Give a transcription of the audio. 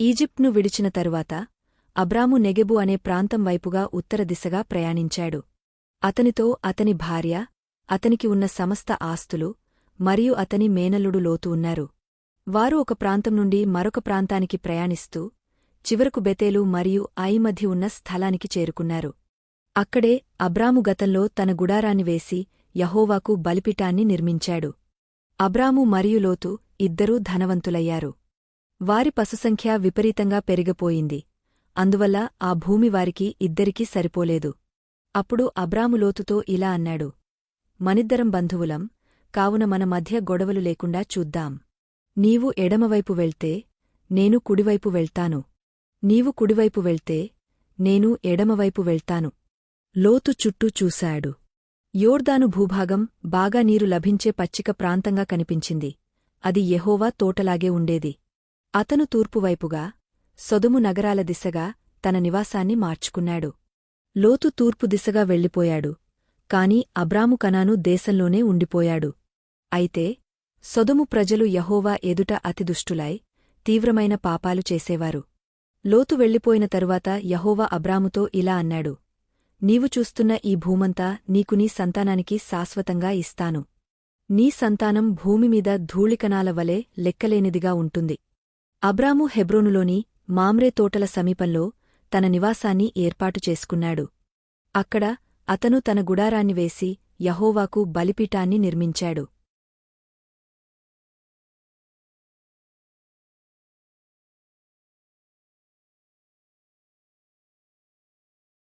ఈజిప్ట్ను విడిచిన తరువాత అబ్రాము నెగెబు అనే ప్రాంతం వైపుగా ఉత్తర దిశగా ప్రయాణించాడు. అతనితో అతని భార్య అతనికి ఉన్న సమస్త ఆస్తులు మరియు అతని మేనల్లుడు లోతు ఉన్నారు. వారు ఒక ప్రాంతం నుండి మరొక ప్రాంతానికి ప్రయాణిస్తూ చివరకు బెతేలు మరియు ఐ మధ్య ఉన్న స్థలానికి చేరుకున్నారు. అక్కడే అబ్రాము గతంలో తన గుడారాన్ని వేసి యహోవాకు బలిపిటాన్ని నిర్మించాడు. అబ్రాము మరియు లోతు ఇద్దరూ ధనవంతులయ్యారు. వారి పశుసంఖ్య విపరీతంగా పెరిగిపోయింది. అందువల్ల ఆ భూమి వారికి ఇద్దరికీ సరిపోలేదు. అప్పుడు అబ్రాములోతుతో ఇలా అన్నాడు మనిద్దరం బంధువులం కావున మన మధ్య గొడవలు లేకుండా చూద్దాం. నీవు ఎడమవైపు వెళ్తే నేను కుడివైపు వెళ్తాను. నీవు కుడివైపు వెళ్తే నేను ఎడమవైపు వెళ్తాను. లోతు చుట్టూ చూశాడు. యోర్దాను భూభాగం బాగా నీరు లభించే పచ్చిక ప్రాంతంగా కనిపించింది. అది యహోవా తోటలాగే ఉండేది. అతను తూర్పువైపుగా సొదుము నగరాల దిశగా తన నివాసాన్ని మార్చుకున్నాడు. లోతు తూర్పు దిశగా వెళ్ళిపోయాడు కాని అబ్రాము కనాను దేశంలోనే ఉండిపోయాడు. అయితే సొదుము ప్రజలు యహోవా ఎదుట అతిదుష్టులై తీవ్రమైన పాపాలు చేసేవారు. లోతు వెళ్ళిపోయిన తరువాత యహోవా అబ్రాముతో ఇలా అన్నాడు నీవు చూస్తున్న ఈ భూమంతా నీకు నీ సంతానానికి శాశ్వతంగా ఇస్తాను. నీ సంతానం భూమిమీద ధూళికణాల వలె లెక్కలేనిదిగా ఉంటుంది. అబ్రాము హెబ్రోనులోని మామ్రే తోటల సమీపంలో తన నివాసాన్ని ఏర్పాటు చేసుకున్నాడు. అక్కడ అతను తన గుడారాన్ని వేసి యహోవాకు బలిపీఠాన్ని నిర్మించాడు.